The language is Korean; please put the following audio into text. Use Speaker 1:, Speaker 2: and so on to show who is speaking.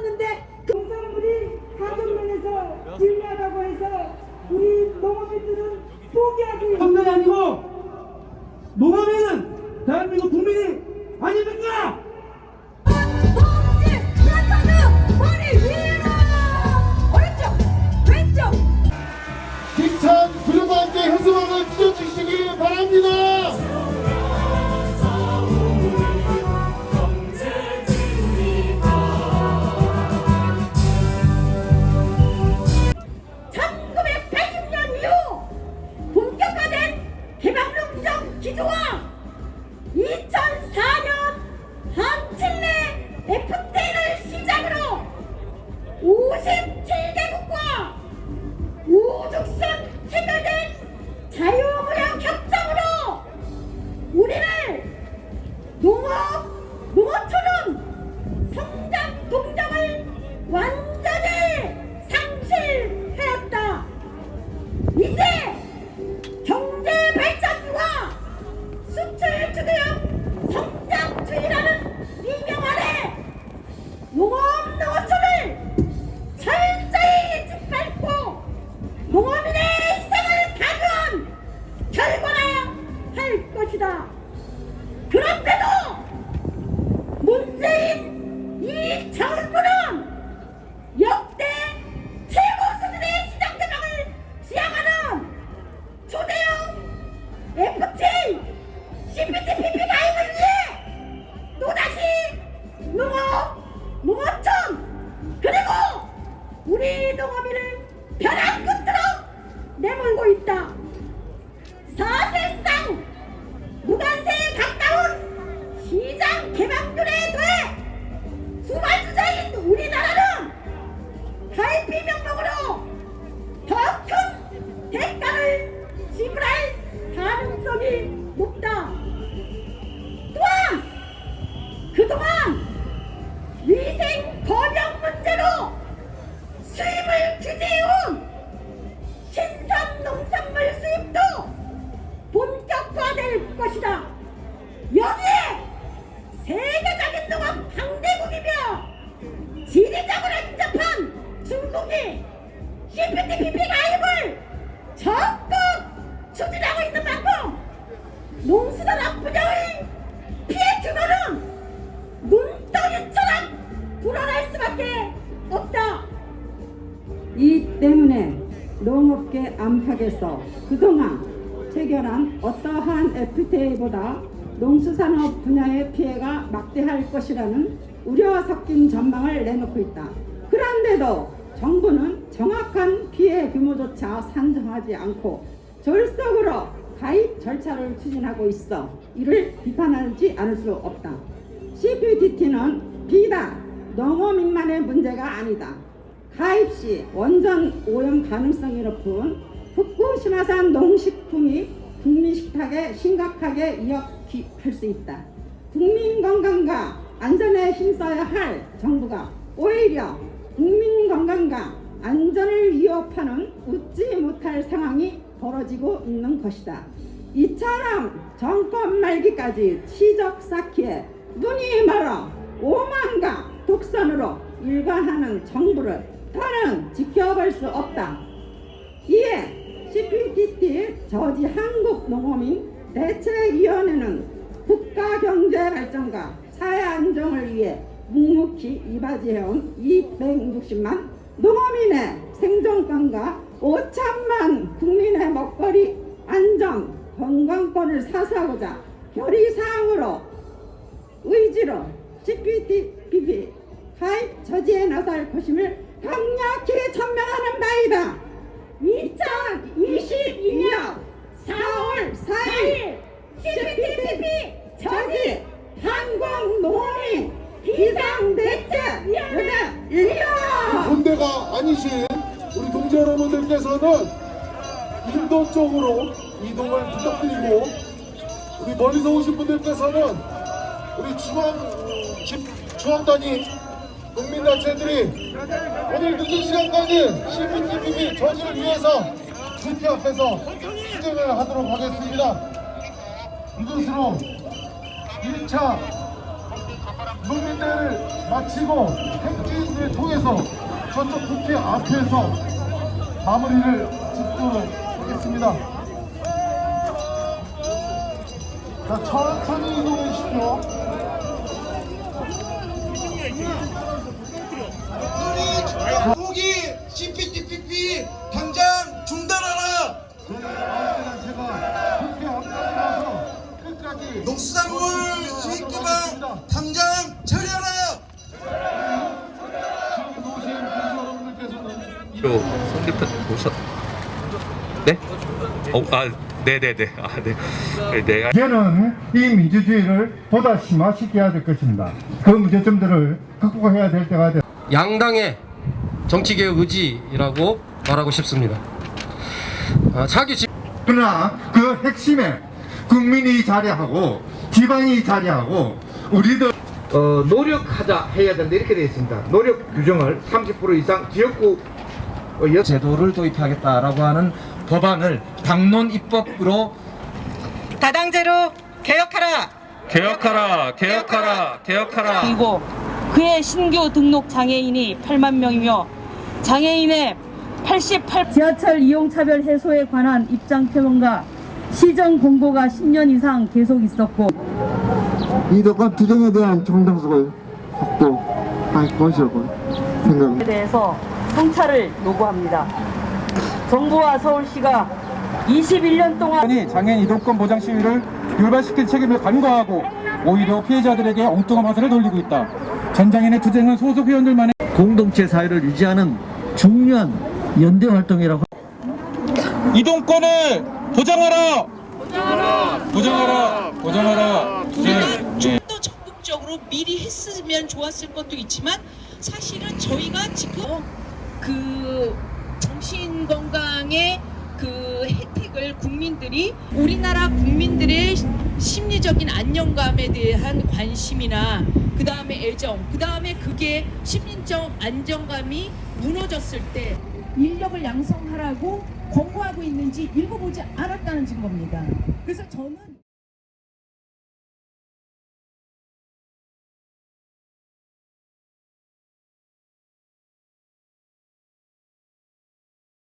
Speaker 1: 썼는데 농산물이 가격면에서 불리하다고 해서 우리 농업인들은 포기하기 한달 아니고 농업인은 대한민국 국민이 아닙니까? F땡을 시작으로 50 시장 개방률에 더해 수발주자인 우리나라는 가입비 명 지리적으로 인접한 중국이 CPTPP 가입을 적극 추진하고 있는 만큼 농수산업 분야의 피해 규모는 눈덩이처럼 불어날 수밖에 없다.
Speaker 2: 이 때문에 농업계 안팎에서 그동안 체결한 어떠한 FTA보다 농수산업 분야의 피해가 막대할 것이라는 우려 섞인 전망을 내놓고 있다. 그런데도 정부는 정확한 피해 규모조차 산정하지 않고 졸속으로 가입 절차를 추진하고 있어 이를 비판하지 않을 수 없다. CPTT는 비단 농어민만의 문제가 아니다. 가입 시 원전 오염 가능성이 높은 후쿠시마산 농식품이 국민 식탁에 심각하게 위협할 수 있다. 국민 건강과 안전에 힘써야 할 정부가 오히려 국민 건강과 안전을 위협하는 웃지 못할 상황이 벌어지고 있는 것이다. 이처럼 정권 말기까지 치적 쌓기에 눈이 멀어 오만과 독선으로 일관하는 정부를 더는 지켜볼 수 없다. 이에 CPTT 저지 한국농어민 대책위원회는 국가 경제 발전과 사회 안정을 위해 묵묵히 이바지해온 260만 농어민의 생존권과 5천만 국민의 먹거리 안전 건강권을 사수하고자 결의사항으로 의지로 CPTPP 가입 저지에 나설 것임을 강력히 천명하는 바이다. 2022년 4월 4일 CPTPP 저지 한국농민 비상대책위원회 일령
Speaker 3: 군대가 아니신 우리 동지 여러분들께서는 인도 쪽으로 이동을 부탁드리고 우리 멀리서 오신 분들께서는 우리 중앙 집 중앙단위 국민단체들이 오늘 늦은 시간까지 CPTPP 저지를 위해서 주티 앞에서 투쟁을 하도록 하겠습니다. 이것으로 1차 국민대회를 마치고 행진을 통해서 저쪽 국회 앞에서 마무리를 짓도록 하겠습니다. 자, 천천히 이동해 주십시오.
Speaker 4: 포기 CPTPP 당장 중단하라.
Speaker 3: 그러니까 제가 국회 앞까지 가서 끝까지
Speaker 4: 농수산물
Speaker 5: 또 성대편 오셨 네? 어, 아, 네네네. 아, 네. 네, 네.
Speaker 6: 이제는 이 민주주의를 보다 심화시켜야 될 것입니다. 그 문제점들을 극복해야 될 때가 됐
Speaker 7: 양당의 정치개혁 의지라고 말하고 싶습니다. 아, 차기 집
Speaker 6: 그러나 그 핵심에 국민이 자리하고 지방이 자리하고 우리들
Speaker 8: 어, 노력하자 해야 된다 이렇게 되어 있습니다. 노력 규정을 30% 이상 지역구.
Speaker 9: 제도를 도입하겠다라고 하는 법안을 당론 입법으로
Speaker 10: 다당제로 개혁하라.
Speaker 5: 개혁하라, 개혁하라, 개혁하라.
Speaker 10: 그리고 그의 신규 등록 장애인이 8만 명이며 장애인의 88 지하철 이용 차별 해소에 관한 입장 표명과 시정 공고가 10년 이상 계속 있었고
Speaker 11: 이덕과 투쟁에 대한 정당성을 확보할 것이라고 생각합니다.
Speaker 10: 대해서 성찰을 요구합니다. 정부와 서울시가 21년 동안
Speaker 9: 장애인 이동권 보장 시위를 율발시킬 책임을 간과하고 오히려 피해자들에게 엉뚱한 화살을 돌리고 있다. 전장인의 투쟁은 소속 회원들만의
Speaker 8: 공동체 사회를 유지하는
Speaker 12: 중요한 연대 활동이라고
Speaker 9: 이동권을 보장하라. 보장하라. 보장하라. 보장하라. 네.
Speaker 10: 좀더 적극적으로 미리 했으면 좋았을 것도 있지만 사실은 저희가 지금 그 정신 건강의 그 혜택을 국민들이 우리나라 국민들의 심리적인 안정감에 대한 관심이나 그 다음에 애정, 그 다음에 그게 심리적 안정감이 무너졌을 때 인력을 양성하라고 권고하고 있는지 읽어보지 않았다는 증거입니다. 그래서 저는